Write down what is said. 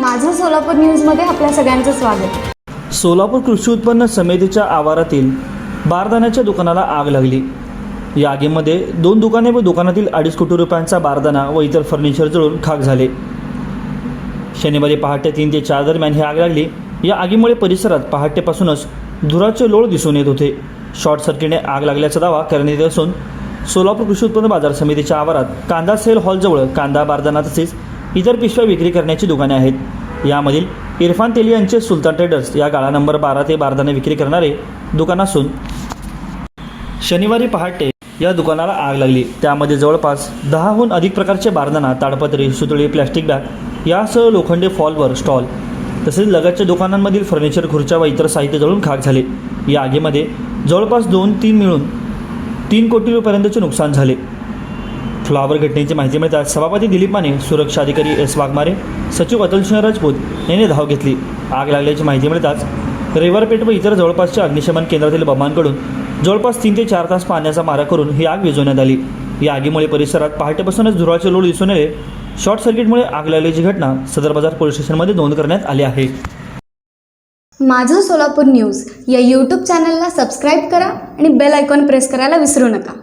माझं सोलापूर न्यूजमध्ये आपल्या सगळ्यांचं स्वागत. सोलापूर कृषी उत्पन्न समितीच्या आवारातील बारदाण्याच्या दुकानाला आग लागली. या आगीमध्ये दोन दुकाने व दुकानातील अडीच कोटी रुपयांचा बारदाना व इतर फर्निचर जळून खाक झाले. शनिवारी पहाटे तीन ते चार दरम्यान ही आग लागली. या आगीमुळे परिसरात पहाटेपासूनच धुराचे लोळ दिसून येत होते. शॉर्ट सर्किटने आग लागल्याचा दावा करण्यात येत असून सोलापूर कृषी उत्पन्न बाजार समितीच्या आवारात कांदा सेल हॉलजवळ कांदा बारदाना तसेच इतर पिशव्या विक्री करण्याची दुकाने आहेत यामधील इरफान तेली यांचे सुलतान ट्रेडर्स या गाळा नंबर बारा ते बारदाने विक्री करणारे दुकान असून शनिवारी पहाटे या दुकानाला आग लागली. त्यामध्ये जवळपास दहाहून अधिक प्रकारचे बारदाना ताडपत्री सुतळी प्लॅस्टिक बॅग यासह लोखंडे फॉलवर स्टॉल तसेच लगतच्या दुकानांमधील फर्निचर खुर्च्या व इतर साहित्य जळून खाक झाले. या आगीमध्ये जवळपास दोन तीन मिळून तीन कोटी रुपयापर्यंतचे नुकसान झाले. फ्लॉवर घटनेची माहिती मिळताच सभापती दिलीप माने सुरक्षा अधिकारी एस वाघमारे सचिव अतुलसिंह राजपूत यांनी धाव घेतली. आग लागल्याची माहिती मिळताच रविवार पेठ व इतर जवळपासच्या अग्निशमन केंद्रातील बंबांकडून जवळपास तीन ते चार तास पाण्याचा मारा करून ही आग विझवण्यात आली. या आगीमुळे परिसरात पहाटेपासूनच धुराचे लोळ दिसून आले. शॉर्ट सर्किटमुळे आग लागल्याची घटना सदर बाजार पोलीस स्टेशनमध्ये नोंद करण्यात आली आहे. माझं सोलापूर न्यूज या यूट्यूब चॅनलला सबस्क्राईब करा आणि बेल आयकॉन प्रेस करायला विसरू नका.